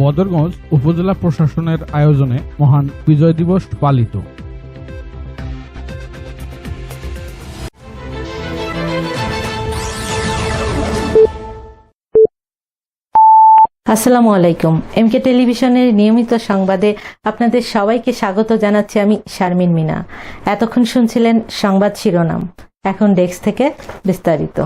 বদরগঞ্জ উপজেলা প্রশাসনের আয়োজনে মহান বিজয় দিবস পালিত। আসসালামু আলাইকুম। এমকে টেলিভিশনের নিয়মিত সংবাদে আপনাদের সবাইকে স্বাগত জানাচ্ছি আমি শারমিন মিনা। এতক্ষণ শুনছিলেন সংবাদ শিরোনাম। এখন ডেস্ক থেকে বিস্তারিত।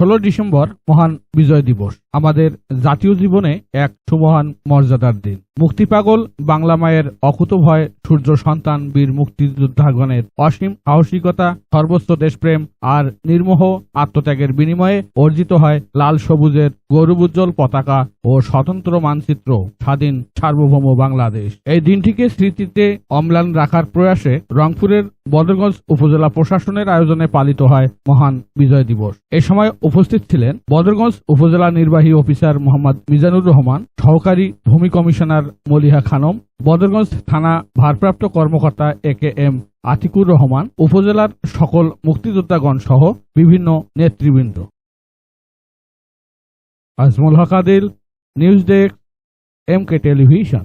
ষোলো ডিসেম্বর মহান বিজয় দিবস। আমাদের জাতীয় জীবনে এক সুমহান মর্যাদার দিন। মুক্তিপাগল বাংলা মায়ের অকুত ভয়, সূর্য সন্তান, বীর মুক্তিযোদ্ধাগণের অসীম সাহসিকতা সর্বোচ্চ দেশপ্রেম আর নির্মোহ আত্মত্যাগের বিনিময়ে অর্জিত হয় লাল সবুজের গৌরবোজ্জ্বল পতাকা ও স্বতন্ত্র মানচিত্র স্বাধীন সার্বভৌম বাংলাদেশ। এই দিনটিকে স্মৃতিতে অম্লান রাখার প্রয়াসে রংপুরের বদরগঞ্জ উপজেলা প্রশাসনের আয়োজনে পালিত হয় মহান বিজয় দিবস। এ সময় উপস্থিত ছিলেন বদরগঞ্জ উপজেলা নির্বাহী অফিসার মোহাম্মদ মিজানুর রহমান, সহকারী ভূমি কমিশনার মলিহা খানম, বদরগঞ্জ থানা ভারপ্রাপ্ত কর্মকর্তা A K M Atikur Rahman, উপজেলার সকল মুক্তিযোদ্ধাগণ সহ বিভিন্ন নেতৃবৃন্দ। Ajmal হকাদিল news desk, M K television.